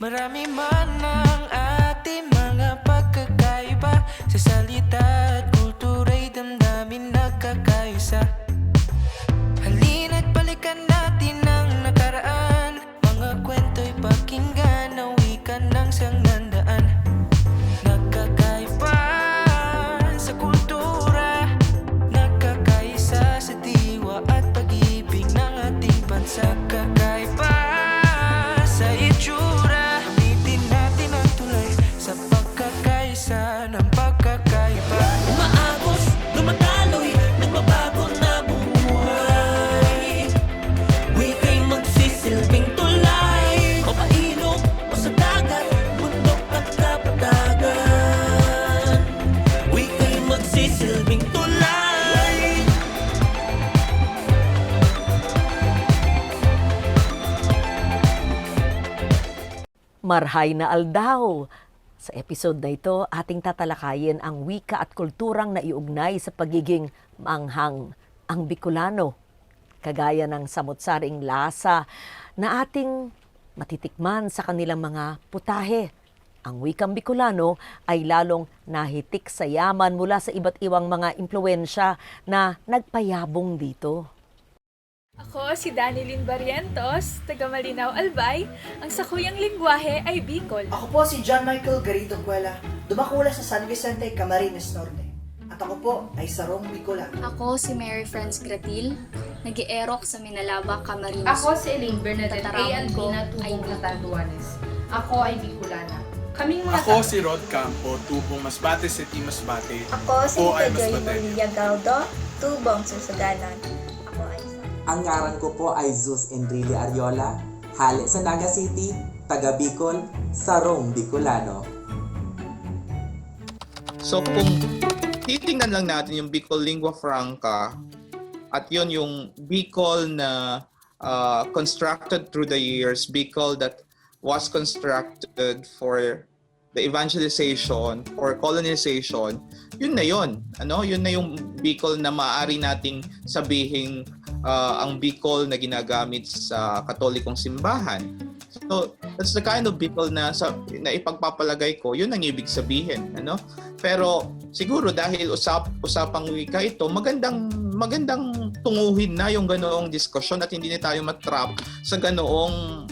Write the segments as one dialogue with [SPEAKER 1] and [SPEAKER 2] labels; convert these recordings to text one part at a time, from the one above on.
[SPEAKER 1] Marami man ang ating mga pagkakaiba. Sa salita at kultura'y damdamin nagkakaisa. Halina't balikan natin ang nakaraan. Mga kwento'y pakinggan na wika ng sanggandaan
[SPEAKER 2] Marhay na Aldaw. Sa episode na ito, ating tatalakayin ang wika at kulturang naiugnay sa pagiging manghang ang Bicolano. Kagaya ng samot-saring lasa na ating matitikman sa kanilang mga putahe. Ang wikang Bicolano ay lalong nahitik sa yaman mula sa iba't ibang mga impluensya na nagpayabong dito.
[SPEAKER 3] Ako si Danilyn Barrientos, taga Malinaw, Albay. Ang sakuyang lingwahe ay Bicol.
[SPEAKER 4] Ako po si John Michael Garrido Cuela, dumakula sa San Vicente, Camarines Norte. At ako po ay Sarong Bicola.
[SPEAKER 5] Ako si Mary Franz Gratil, nag-ierok sa Minalaba, Camarines.
[SPEAKER 6] Ako si Elaine Bernadette
[SPEAKER 5] Tataraman
[SPEAKER 6] A&B
[SPEAKER 5] ko
[SPEAKER 6] na
[SPEAKER 5] ay
[SPEAKER 6] tubong. Catanduanes. Ako ay Bicolana. Kaming mga
[SPEAKER 7] Ako si Rod Campo, tubong Masbate City, Masbate.
[SPEAKER 8] Ako si
[SPEAKER 7] Ako ay
[SPEAKER 8] Tita Joy
[SPEAKER 7] Masbate.
[SPEAKER 8] Maria Gaudo, tubong susaganan.
[SPEAKER 9] Ang ngaran ko po ay Zeus Enrile Ariola, hali sa Naga City, taga Bicol, Sarong Bicolano.
[SPEAKER 10] So kung titingnan lang natin yung Bicol Lingua Franca at yun yung Bicol na uh, constructed through the years, Bicol that was constructed for the evangelization or colonization, yun na yun. Ano? Yun na yung Bicol na maaari nating sabihin uh, ang Bicol na ginagamit sa katolikong simbahan. So, that's the kind of Bicol na, sa, na ipagpapalagay ko, yun ang ibig sabihin. Ano? Pero siguro dahil usap usapang wika ito, magandang magandang tunguhin na yung ganoong diskusyon at hindi na tayo matrap sa ganoong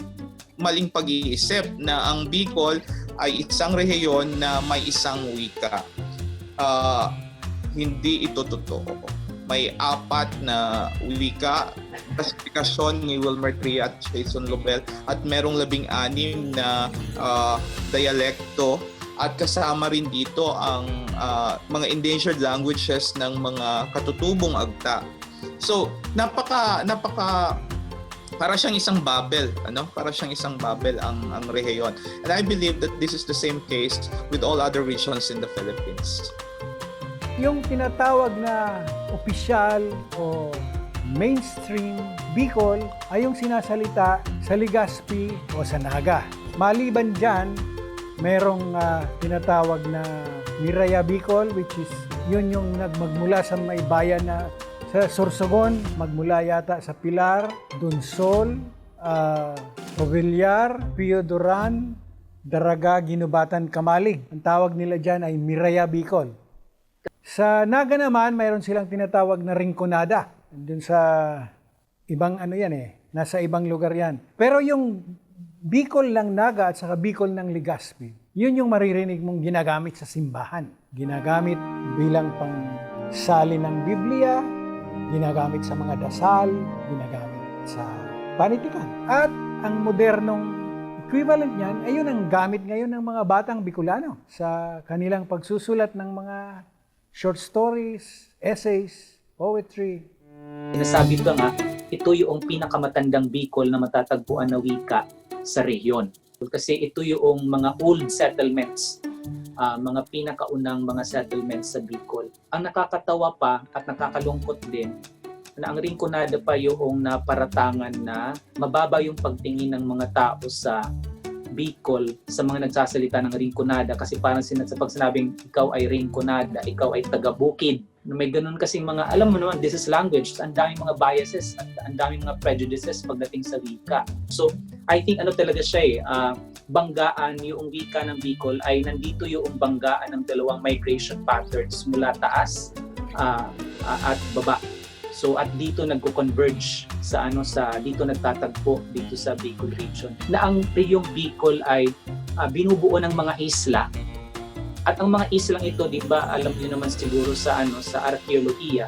[SPEAKER 10] maling pag-iisip na ang Bicol ay isang rehiyon na may isang wika. Ah, hindi ito totoo. May apat na wika, klasifikasyon ni Wilmer Tria at Jason Lobel at merong labing anim na ah, dialekto at kasama rin dito ang ah, mga endangered languages ng mga katutubong agta. So, napaka napaka para siyang isang bubble, ano? Para siyang isang bubble ang ang rehiyon. And I believe that this is the same case with all other regions in the Philippines.
[SPEAKER 11] Yung tinatawag na opisyal o mainstream Bicol ay yung sinasalita sa Legazpi o sa Naga. Maliban dyan, merong ah, tinatawag na Miraya Bicol which is yun yung nagmagmula sa may bayan na sa Sorsogon, magmula yata sa Pilar, Dunsol, uh, Villar, Pio Duran, Daraga, Ginubatan, Kamalig. Ang tawag nila dyan ay Miraya Bicol. Sa Naga naman, mayroon silang tinatawag na ringkonada. Doon sa ibang ano yan eh, nasa ibang lugar yan. Pero yung Bicol ng Naga at saka Bicol ng Legazpi, yun yung maririnig mong ginagamit sa simbahan. Ginagamit bilang pang ng Biblia, ginagamit sa mga dasal, ginagamit sa panitikan. At ang modernong equivalent niyan ay yun ang gamit ngayon ng mga batang Bicolano sa kanilang pagsusulat ng mga short stories, essays, poetry.
[SPEAKER 12] Sinasabi ko nga, ito yung pinakamatandang Bicol na matatagpuan na wika sa rehiyon. Kasi ito yung mga old settlements, ah, mga pinakaunang mga settlements sa Bicol. Ang nakakatawa pa at nakakalungkot din, na ang ringkonada pa yung naparatangan na mababa yung pagtingin ng mga tao sa Bicol sa mga nagsasalita ng ringkonada kasi parang sin- sa pag ikaw ay ringkonada, ikaw ay taga-bukid, may ganun kasing mga, alam mo naman, this is language, ang daming mga biases, at ang daming mga prejudices pagdating sa wika. So, I think ano talaga siya eh, ah, banggaan yung wika ng Bicol ay nandito yung banggaan ng dalawang migration patterns mula taas ah, at baba. So at dito nagko-converge sa ano sa dito nagtatagpo dito sa Bicol region. Na ang reyong Bicol ay ah, binubuo ng mga isla at ang mga islang ito, di ba, alam niyo naman siguro sa ano sa arkeolohiya,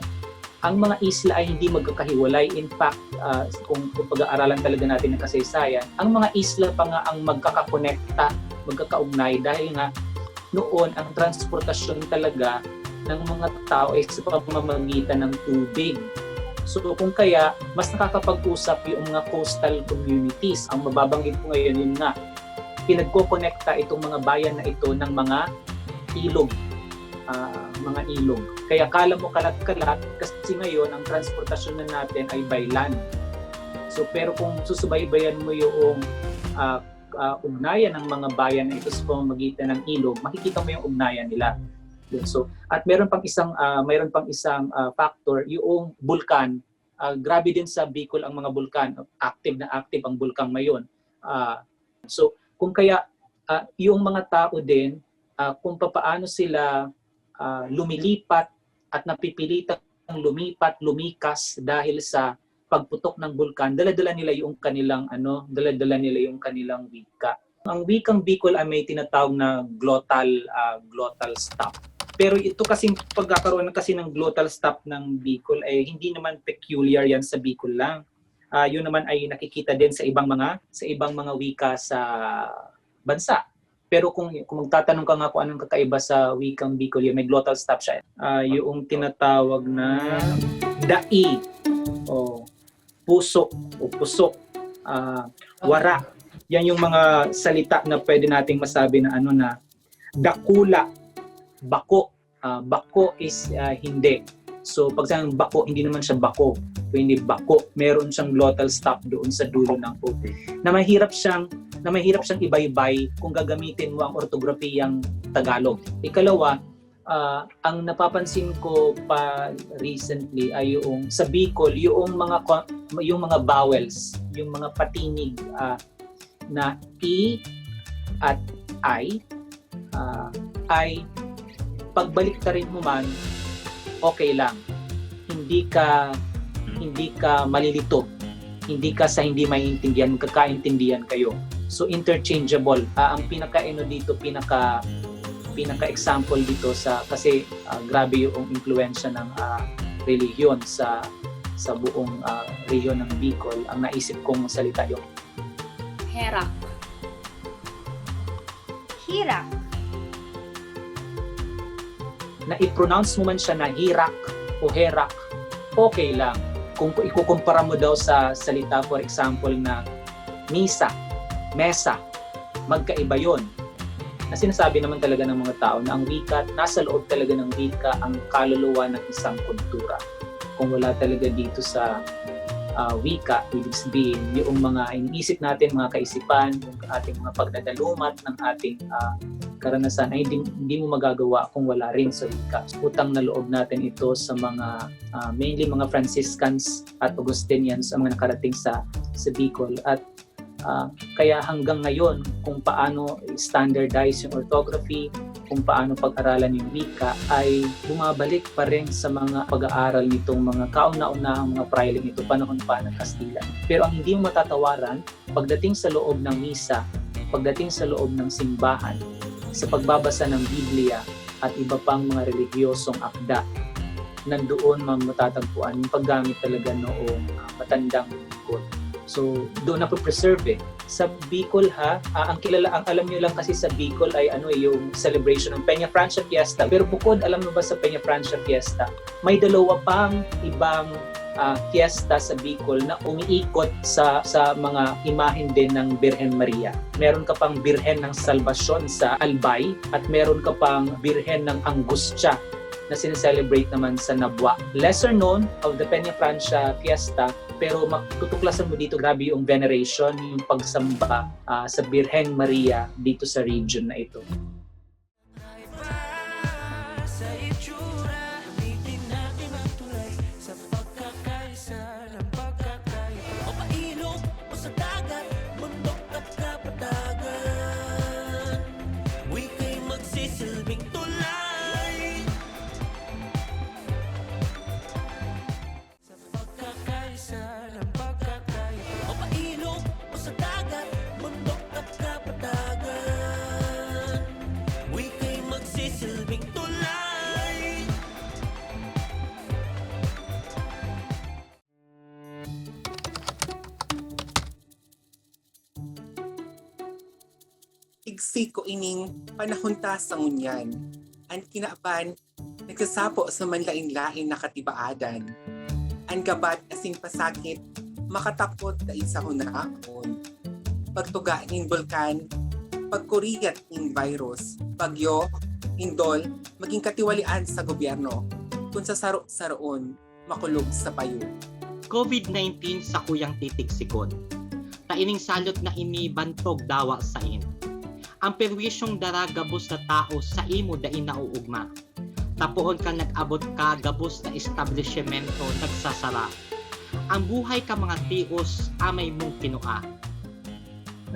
[SPEAKER 12] ang mga isla ay hindi magkakahiwalay. In fact, ah, kung, kung pag-aaralan talaga natin ng kasaysayan, ang mga isla pa nga ang magkakakonekta, magkakaugnay dahil nga noon ang transportasyon talaga ng mga tao ay sa pamamagitan ng tubig. So kung kaya, mas nakakapag-usap yung mga coastal communities. Ang mababanggit ko ngayon yun nga, pinagkokonekta itong mga bayan na ito ng mga ilog, ah, mga ilog. Kaya kala mo kalat-kalat kasi ngayon ang transportasyon na natin ay by land. So pero kung susubaybayan mo yung ah, ah, ugnayan ng mga bayan na ito sa pamamagitan ng ilog, makikita mo yung ugnayan nila. Yun. So at meron pang isang ah, meron pang isang ah, factor yung bulkan. Ah, grabe din sa Bicol ang mga bulkan. Active na active ang bulkan ngayon. Ah, so kung kaya ah, yung mga tao din ah, kung papaano sila ah, lumilipat at napipilitang lumipat, lumikas dahil sa pagputok ng bulkan, dala-dala nila yung kanilang ano, dala-dala nila yung kanilang wika. Ang wikang Bicol ay may tinatawag na glottal ah, glottal stop. Pero ito kasing pagkakaroon kasi ng glottal stop ng Bicol ay hindi naman peculiar yan sa Bicol lang. Ah, yun naman ay nakikita din sa ibang mga sa ibang mga wika sa bansa. Pero kung kung magtatanong ka nga kung anong kakaiba sa wikang Bicol, yung may glottal stop siya. Ah, yung tinatawag na dai o puso o pusok, ah, wara. Yan yung mga salita na pwede nating masabi na ano na dakula, bako. Ah, bako is ah, hindi. So pag sa bako, hindi naman siya bako. Hindi bako. Meron siyang glottal stop doon sa dulo ng o. Na mahirap siyang na mahirap siyang ibaybay kung gagamitin mo ang ortografiyang Tagalog. Ikalawa, ah, ang napapansin ko pa recently ay yung sa Bicol, yung mga yung mga vowels, yung mga patinig ah, na i at i ah, ay pagbalik rin mo man okay lang. Hindi ka hindi ka malilito. Hindi ka sa hindi maintindihan, magkakaintindihan kayo. So interchangeable. Ah, ang pinaka ano dito, pinaka pinaka example dito sa kasi ah, grabe yung impluwensya ng ah, relihiyon sa sa buong ah, rehiyon ng Bicol. Ang naisip kong salita yung
[SPEAKER 5] Herak.
[SPEAKER 8] Hirak.
[SPEAKER 12] Na i-pronounce mo man siya na hirak o herak, okay lang. Kung ikukumpara mo daw sa salita, for example, na misa, mesa, magkaiba yon. Na sinasabi naman talaga ng mga tao na ang wika, nasa loob talaga ng wika ang kaluluwa ng isang kultura. Kung wala talaga dito sa ah, wika, ibig sabihin, yung mga iniisip natin, mga kaisipan, yung ating mga pagdadalumat ng ating ah, karanasan ay hindi, hindi mo magagawa kung wala rin sa wika. Utang na loob natin ito sa mga ah, mainly mga Franciscans at Augustinians ang mga nakarating sa sa Bicol at ah, kaya hanggang ngayon kung paano standardize yung orthography, kung paano pag-aralan yung wika ay bumabalik pa rin sa mga pag-aaral nitong mga kauna-unahang mga priling ito panahon pa ng Kastila. Pero ang hindi mo matatawaran pagdating sa loob ng misa, pagdating sa loob ng simbahan, sa pagbabasa ng Biblia at iba pang mga relihiyosong akda, nandoon mga matatagpuan yung paggamit talaga noong ah, matandang Bicol. So, doon na preserve eh. Sa Bicol ha, ah, ang kilala, ang alam niyo lang kasi sa Bicol ay ano eh, yung celebration ng Peña Francia Fiesta. Pero bukod, alam mo ba sa Peña Francia Fiesta, may dalawa pang ibang ah, fiesta sa Bicol na umiikot sa sa mga imahen din ng Birhen Maria. Meron ka pang Birhen ng Salvacion sa Albay at meron ka pang Birhen ng Angustia na sineselebrate naman sa Nabwa. Lesser known of the Peña Francia Fiesta, pero matutuklasan mo dito grabe yung veneration, yung pagsamba ah, sa Birhen Maria dito sa region na ito.
[SPEAKER 13] Tiksi ko ining panahunta sa ngunyan. Ang kinaaban, nagsasapo sa manlain-lain na katibaadan. Ang gabat asing pasakit, makatakot na isa hunaakon. Pagtuga ning bulkan, pagkuriyat ning virus, bagyo, indol, maging katiwalian sa gobyerno. Kung sa saro-saroon, makulog sa payo.
[SPEAKER 14] COVID-19 sa kuyang titiksikon. Taining salot na ini bantog dawa sa in. Ang perwisyong dara gabos na tao sa imo da inauugma. Tapuon ka nag-abot ka gabos na establishmento nagsasara. Ang buhay ka mga tios amay mong kinua.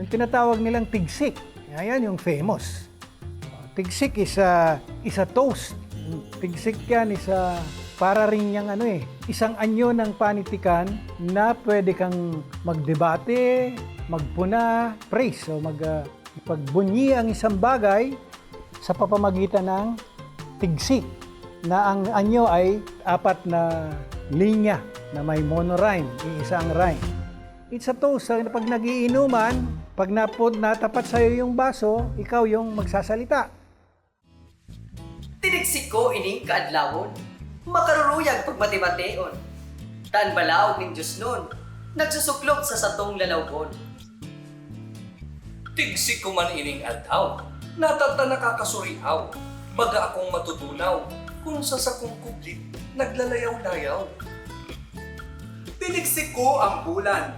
[SPEAKER 11] Yung tinatawag nilang tigsik. Ayan yung famous. Tigsik is a, is a toast. Tigsik yan is a, para rin yung ano eh, isang anyo ng panitikan na pwede kang magdebate, magpuna, praise o mag, uh, pagbunyi ang isang bagay sa papamagitan ng tigsik na ang anyo ay apat na linya na may monorhyme, iisang rhyme. It's a toast. Pag nagiinuman, pag napod natapat sa'yo yung baso, ikaw yung magsasalita.
[SPEAKER 15] Tinigsik ko ining kaadlawon. Makaruruyag pagmati-mateon. Taan balaog ning Diyos nun. Nagsusuklog sa satong lalawgon.
[SPEAKER 1] Tigsik ko man ining adlaw, natata nakakasuriaw. Baga akong matutunaw, kung sa sakong kublit, naglalayaw-layaw.
[SPEAKER 16] Tinigsik ko ang bulan,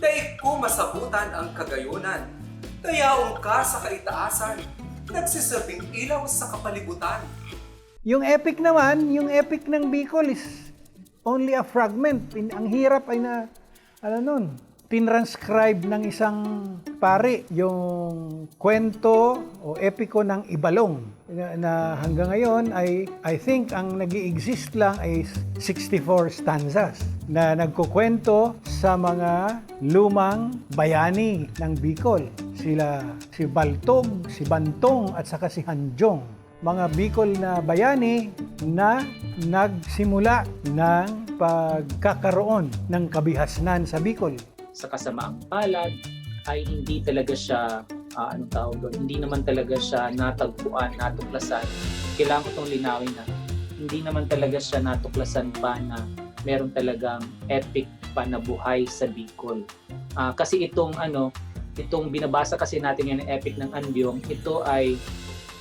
[SPEAKER 16] daig ko masabutan ang kagayunan. Dayaong ka sa kaitaasan, nagsisabing ilaw sa kapalibutan.
[SPEAKER 11] Yung epic naman, yung epic ng Bicol is only a fragment. Ang hirap ay na, ano nun, tinranscribe ng isang pari yung kwento o epiko ng Ibalong na, na hanggang ngayon ay I think ang nag exist lang ay 64 stanzas na nagkukwento sa mga lumang bayani ng Bicol. Sila si Baltog, si Bantong at saka si Hanjong mga Bicol na bayani na nagsimula ng pagkakaroon ng kabihasnan sa Bicol.
[SPEAKER 12] Sa kasamaang palad ay hindi talaga siya ah, anong tawag doon, hindi naman talaga siya natagpuan, natuklasan. Kailangan ko itong linawin na hindi naman talaga siya natuklasan pa na meron talagang epic pa na buhay sa Bicol. Ah, kasi itong ano, itong binabasa kasi natin yan ng epic ng Anbyong, ito ay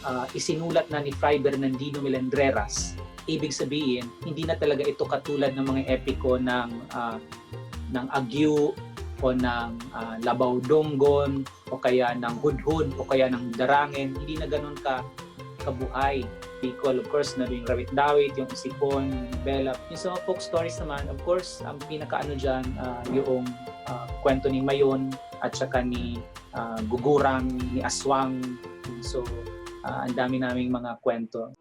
[SPEAKER 12] ah, isinulat na ni Fray Bernardino Melendreras. Ibig sabihin, hindi na talaga ito katulad ng mga epiko ng ah, ng Agyo o ng ah, Labaw Donggon o kaya ng Hudhud o kaya ng Darangin. Hindi na ganun ka kabuhay. Bicol, of course, na yung Rawit Dawit, yung Isipon, yung Bella. Yung sa folk stories naman, of course, ang pinakaano dyan, ah, yung ah, kwento ni Mayon at saka ni ah, Gugurang, ni Aswang. So, ah, ang dami naming mga kwento.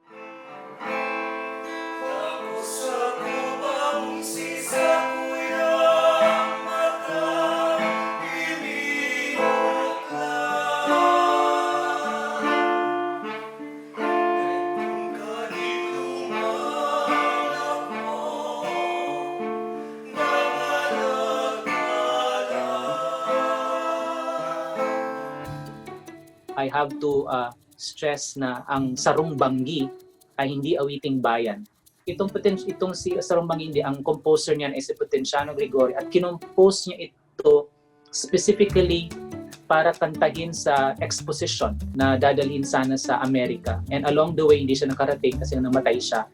[SPEAKER 12] I have to uh, stress na ang Sarong Banggi ay hindi awiting bayan. Itong poten itong si Sarong Banggi hindi ang composer niyan ay si Potenciano Gregorio at kinompose niya ito specifically para kantahin sa exposition na dadalhin sana sa Amerika. And along the way hindi siya nakarating kasi namatay siya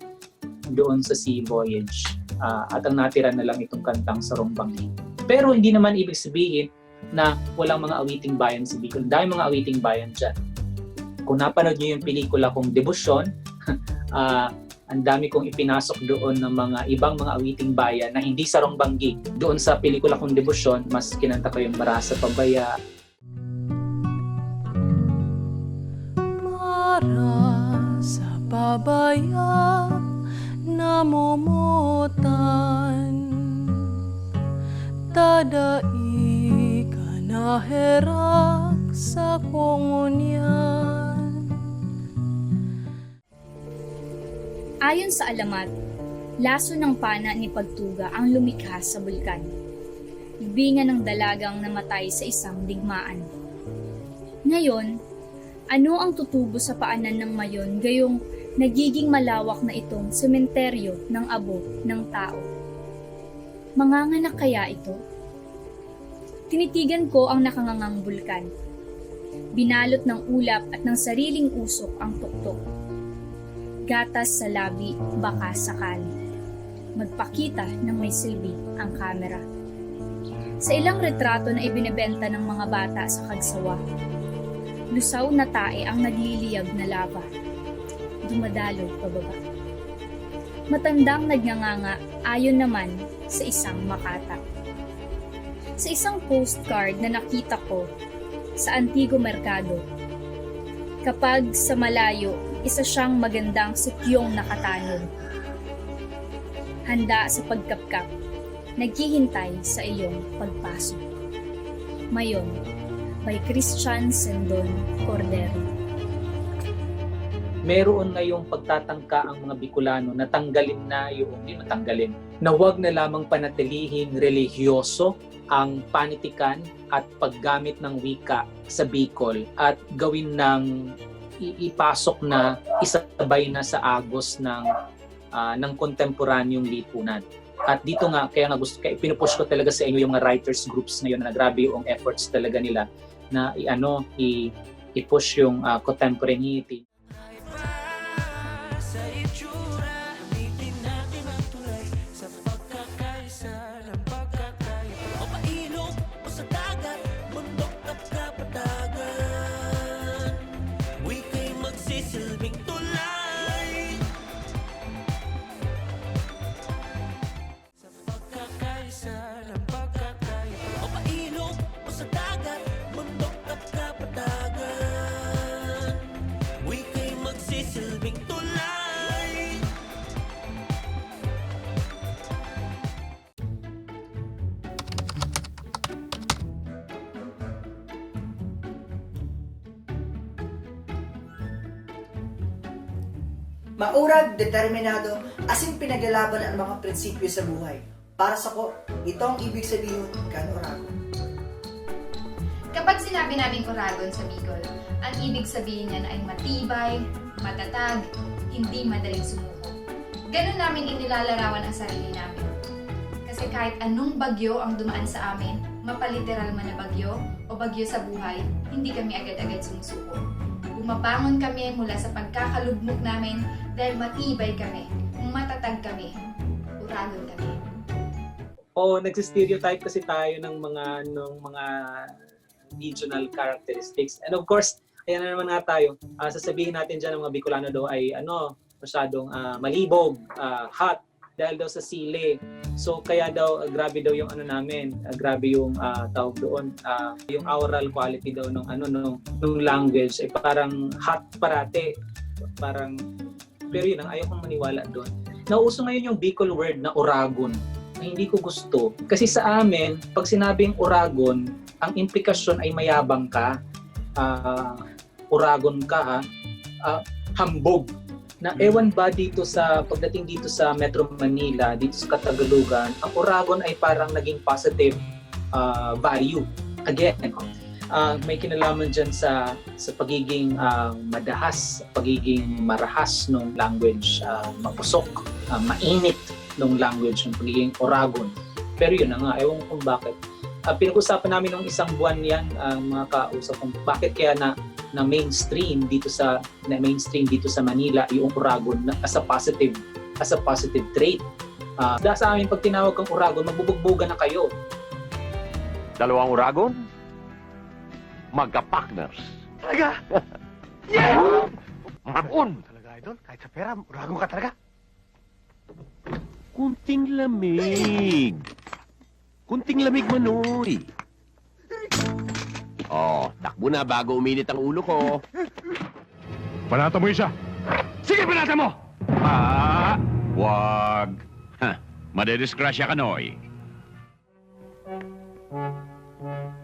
[SPEAKER 12] doon sa sea voyage. Ah, at ang natira na lang itong kantang Sarong Banggi. Pero hindi naman ibig sabihin na walang mga awiting bayan sa Bicol. Dahil mga awiting bayan dyan. Kung napanood niyo yung pelikula kong Debosyon, ah, ang dami kong ipinasok doon ng mga ibang mga awiting bayan na hindi sarong banggi. Doon sa pelikula kong Debosyon, mas kinanta ko yung Marasa Pabaya,
[SPEAKER 17] Para sa babaya namumutan Tadai ka na herak sa kungunyan
[SPEAKER 5] Ayon sa alamat, laso ng pana ni Pagtuga ang lumikha sa bulkan. Ibingan ng dalagang namatay sa isang digmaan. Ngayon, Ano ang tutubo sa paanan ng mayon gayong nagiging malawak na itong sementeryo ng abo ng tao? Manganganak kaya ito? Tinitigan ko ang nakangangang bulkan. Binalot ng ulap at ng sariling usok ang tuktok. Gatas sa labi, baka sakali. Magpakita ng may silbi ang kamera. Sa ilang retrato na ibinebenta ng mga bata sa kagsawa, lusaw na tae ang nagliliyag na lava. Dumadalo pababa. Matandang nagnganganga ayon naman sa isang makata. Sa isang postcard na nakita ko sa Antigo Mercado, kapag sa malayo, isa siyang magandang sikyong nakatanong. Handa sa pagkapkap, naghihintay sa iyong pagpasok. Mayon, by Christian Sendon Cordero.
[SPEAKER 12] Meron ngayong pagtatangka ang mga Bicolano na tanggalin na yung, hindi matanggalin, na wag na lamang panatilihing relihiyoso ang panitikan at paggamit ng wika sa Bicol at gawin ng ipasok na isabay na sa agos ng ah, ng kontemporanyong lipunan. At dito nga, kaya nga gusto, kaya pinupush ko talaga sa inyo yung mga writers groups ngayon na grabe yung efforts talaga nila na i-ano, i- i-push yung ah, contemporaneity.
[SPEAKER 4] Maurag, determinado, asin pinaglalaban ang mga prinsipyo sa buhay. Para sa ko, ito ang ibig sabihin kan Oragon.
[SPEAKER 6] Kapag sinabi naming Oragon sa Bicol, ang ibig sabihin niyan ay matibay, matatag, hindi madaling sumuko. Ganun namin inilalarawan ang sarili namin. Kasi kahit anong bagyo ang dumaan sa amin, mapaliteral man na bagyo o bagyo sa buhay, hindi kami agad-agad sumusuko. Bumabangon kami mula sa pagkakalugmok namin dahil matibay kami, matatag kami, Oragon kami.
[SPEAKER 12] o nagsi-stereotype kasi tayo ng mga ng mga regional characteristics. And of course, ayan na naman nga tayo. Ah, sasabihin natin diyan ng mga Bicolano daw ay ano, masyadong ah, malibog, ah, hot dahil daw sa sili. So kaya daw ah, grabe daw yung ano namin, ah, grabe yung ah, tawag doon, ah, yung oral quality daw ng ano nung, nung language ay parang hot parate. Parang pero yun ang ayaw kong maniwala doon. Nauso ngayon yung Bicol word na Oragon na hindi ko gusto. Kasi sa amin, pag sinabing Oragon, ang implikasyon ay mayabang ka, ah, Oragon ka, ha? Ah, hambog. Na ewan ba dito sa, pagdating dito sa Metro Manila, dito sa Katagalugan, ang Oragon ay parang naging positive ah, value. Again, ah, may kinalaman dyan sa sa pagiging ah, madahas, pagiging marahas ng language, ah, mapusok, ah, mainit ng language, ng pagiging Oragon. Pero yun na nga, ewan kung bakit. Uh, pinag-usapan namin ng isang buwan yan, ang mga kausap kung bakit kaya na na mainstream dito sa na mainstream dito sa Manila yung Oragon na, as a positive as a positive trait. Uh, dahil sa amin pag tinawag kang Oragon, magbubugbugan na kayo.
[SPEAKER 18] Dalawang Uragon? Magka-partners.
[SPEAKER 19] Talaga?
[SPEAKER 18] Yeah! Maroon!
[SPEAKER 19] Talaga, idol. Kahit sa pera, urago ka talaga.
[SPEAKER 18] Kunting lamig. Kunting lamig, Manoy. Oh, takbo na bago uminit ang ulo ko.
[SPEAKER 19] Panata mo isa. Sige, panata mo!
[SPEAKER 18] Ah, wag. Ha, madedisgrasya ka, Noy.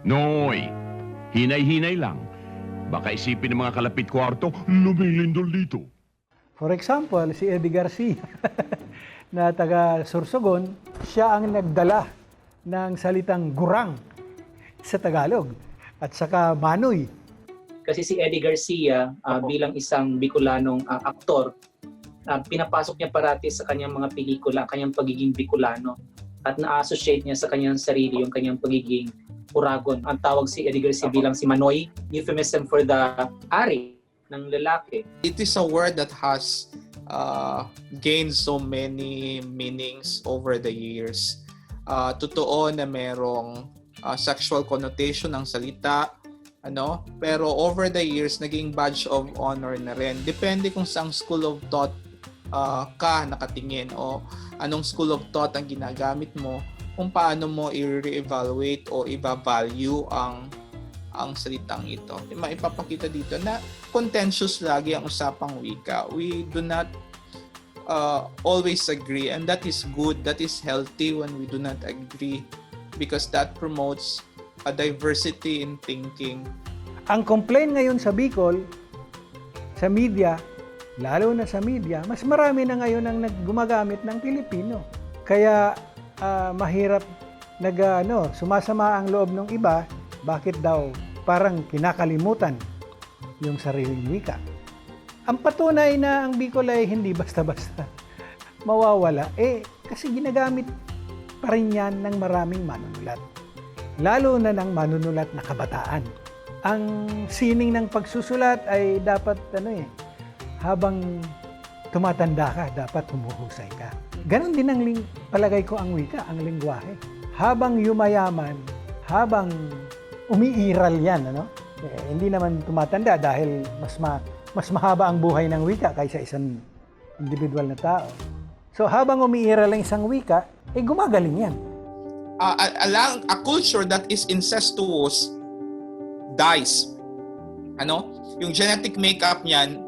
[SPEAKER 19] Noy, hinay-hinay lang. Baka isipin ng mga kalapit kwarto, lumilindol dito.
[SPEAKER 11] For example, si Eddie Garcia na taga Sorsogon, siya ang nagdala ng salitang gurang sa Tagalog at saka manoy.
[SPEAKER 12] Kasi si Eddie Garcia ah, bilang isang Bicolanong ah, aktor, ah, pinapasok niya parati sa kanyang mga pelikula, kanyang pagiging Bicolano at na-associate niya sa kanyang sarili yung kanyang pagiging Uragon. Ang tawag si Eddie Garcia bilang si Manoy, euphemism for the ari ng lalaki.
[SPEAKER 10] It is a word that has uh, gained so many meanings over the years. Uh, totoo na merong uh, sexual connotation ng salita, ano? Pero over the years, naging badge of honor na rin. Depende kung saang school of thought uh, ka nakatingin o anong school of thought ang ginagamit mo kung paano mo i-reevaluate o i-value ang ang salitang ito. Maipapakita dito na contentious lagi ang usapang wika. We do not uh, always agree and that is good, that is healthy when we do not agree because that promotes a diversity in thinking.
[SPEAKER 11] Ang complaint ngayon sa Bicol, sa media, lalo na sa media, mas marami na ngayon ang naggumagamit ng Pilipino. Kaya ah, mahirap nag ano, sumasama ang loob ng iba, bakit daw parang kinakalimutan yung sariling wika. Ang patunay na ang Bicol ay hindi basta-basta mawawala, eh kasi ginagamit pa rin yan ng maraming manunulat. Lalo na ng manunulat na kabataan. Ang sining ng pagsusulat ay dapat ano eh, habang tumatanda ka, dapat humuhusay ka. Ganon din ang ling- palagay ko ang wika, ang lingwahe. Habang yumayaman, habang umiiral yan, ano? Eh, hindi naman tumatanda dahil mas ma mas mahaba ang buhay ng wika kaysa isang individual na tao. So habang umiiral ang isang wika, eh gumagaling yan.
[SPEAKER 10] uh, a, a, a culture that is incestuous dies. Ano? Yung genetic makeup niyan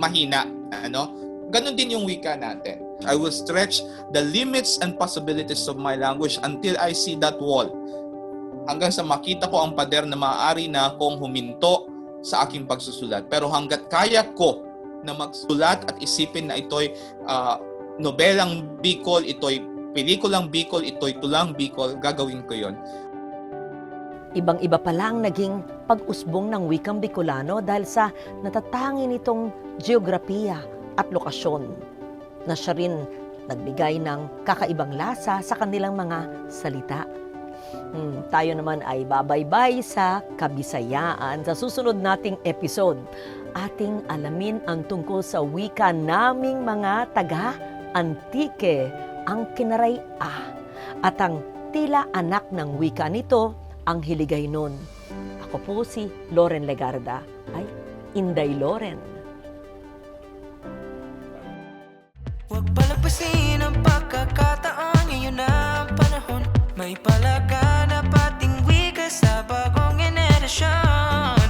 [SPEAKER 10] mahina, ano? Ganon din yung wika natin. I will stretch the limits and possibilities of my language until I see that wall. Hanggang sa makita ko ang pader na maaari na akong huminto sa aking pagsusulat. Pero hanggat kaya ko na magsulat at isipin na ito'y ah, nobelang Bicol, ito'y pelikulang Bicol, ito'y tulang Bicol, gagawin ko yon.
[SPEAKER 2] Ibang-iba pa lang naging pag-usbong ng wikang Bicolano dahil sa natatangi nitong geografiya at lokasyon na siya rin nagbigay ng kakaibang lasa sa kanilang mga salita. Hmm, tayo naman ay babaybay sa kabisayaan. Sa susunod nating episode, ating alamin ang tungkol sa wika naming mga taga-antike, ang kinaray ah, at ang tila anak ng wika nito, ang hiligay nun. Ako po si Loren Legarda. Ay, Inday Loren.
[SPEAKER 17] Huwag palagpasin ang pagkakataon Ngayon na ang panahon May palaganap ating wika sa bagong generasyon